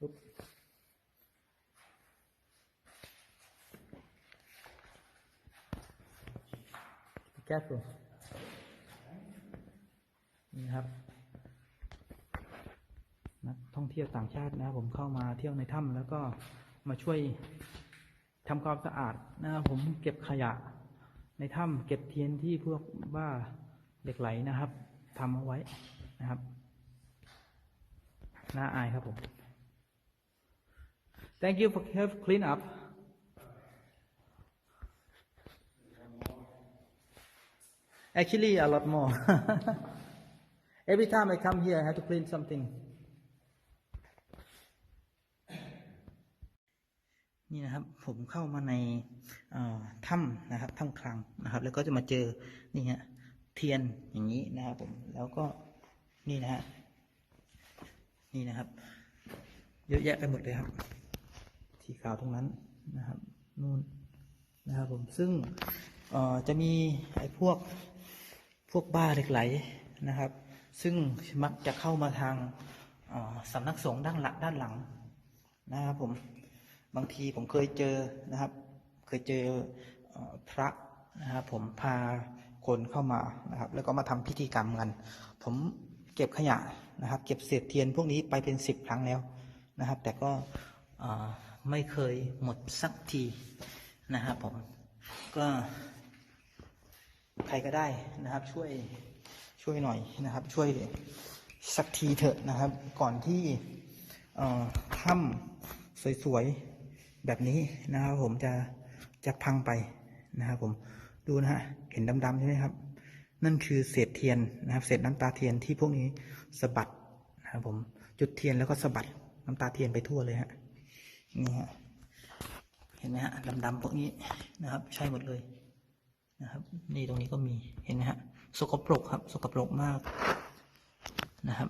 ปุ๊บ Be careful นี่ครับ นักท่องเที่ยวต่างชาตินะครับผมเข้ามาเที่ยวในถ้ำแล้วก็มาช่วยทำความสะอาดนะครับผมเก็บขยะในถ้ำเก็บเทียนที่พวกว่าเหล็กไหลนะครับทำเอาไว้นะครับ น่าอายครับผม Thank you for help clean up Actually a lot more Every time I come here I have to clean something นี่นะครับ ผมเข้ามาในถ้ำนะครับถ้ำคลังนะครับ แล้วก็จะมาเจอนี่ฮะเทียนอย่างนี้นะครับผมแล้วก็นี่นะฮะนี่นะครับ เยอะแยะไปหมดเลยครับ สีขาวตรงนั้นนะครับนู่นนะครับผมซึ่งจะมีไอ้พวกพวกบ้าเหล็กไหลนะครับ ซึ่งมักจะเข้ามาทางสำนักสงฆ์ด้านหลังด้านหลังนะครับผมบางทีผมเคยเจอนะครับ เคยเจออพระนะครับผมพาคนเข้ามานะครับ แล้วก็มาทำพิธีกรรมกัน ผมเก็บขยะนะครับ เก็บเศษเทียนพวกนี้ไปเป็นสิบครั้งแล้วนะครับ แต่ก็ ไม่เคยหมดสักทีนะครับผมก็ใครก็ได้นะครับ ช่วยช่วยหน่อยนะครับ ช่วยสักทีเถอะนะครับ ก่อนที่ถ้ำสวยๆแบบนี้นะครับ ผมจะจะพังไปนะครับ ผมดูนะฮะเห็นดำๆใช่ไหมครับ นั่นคือเศษเทียนนะครับ เศษน้ำตาเทียนที่พวกนี้สะบัดนะครับผมจุดเทียนแล้วก็สะบัดน้ำตาเทียนไปทั่วเลยฮะ นี่ฮะเห็นไหมฮะดำๆพวกนี้นะครับ ใช่หมดเลยนะครับ นี่ตรงนี้ก็มีเห็นไหมฮะสกปรกครับ สกปรกมากนะครับ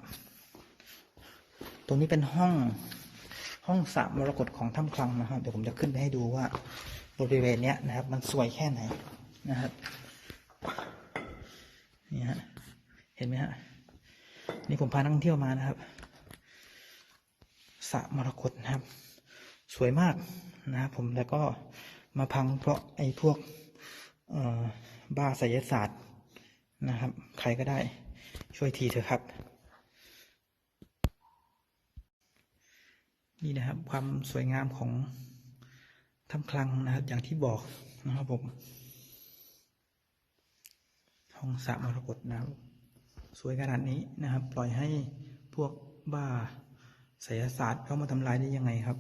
ตรงนี้เป็นห้องห้องสระมรกตของถ้ำคลังนะครับเดี๋ยวผมจะขึ้นไปให้ดูว่าบริเวณเนี้ยนะครับ มันสวยแค่ไหนนะครับนี่ฮะเห็นไหมฮะนี่ผมพานักท่องเที่ยวมานะครับสระมรกตนะครับ สวยมากนะครับผมแล้วก็มาพังเพราะไอ้พวกบ้าไสยศาสตร์นะครับ ใครก็ได้ช่วยทีเถอะครับ นี่นะครับความสวยงามของถ้ำคลังนะครับ อย่างที่บอกนะครับผมห้องสระมรกตนะครับสวยขนาดนี้นะครับ ปล่อยให้พวกบ้าไสยศาสตร์เข้ามาทำลายได้ยังไงครับ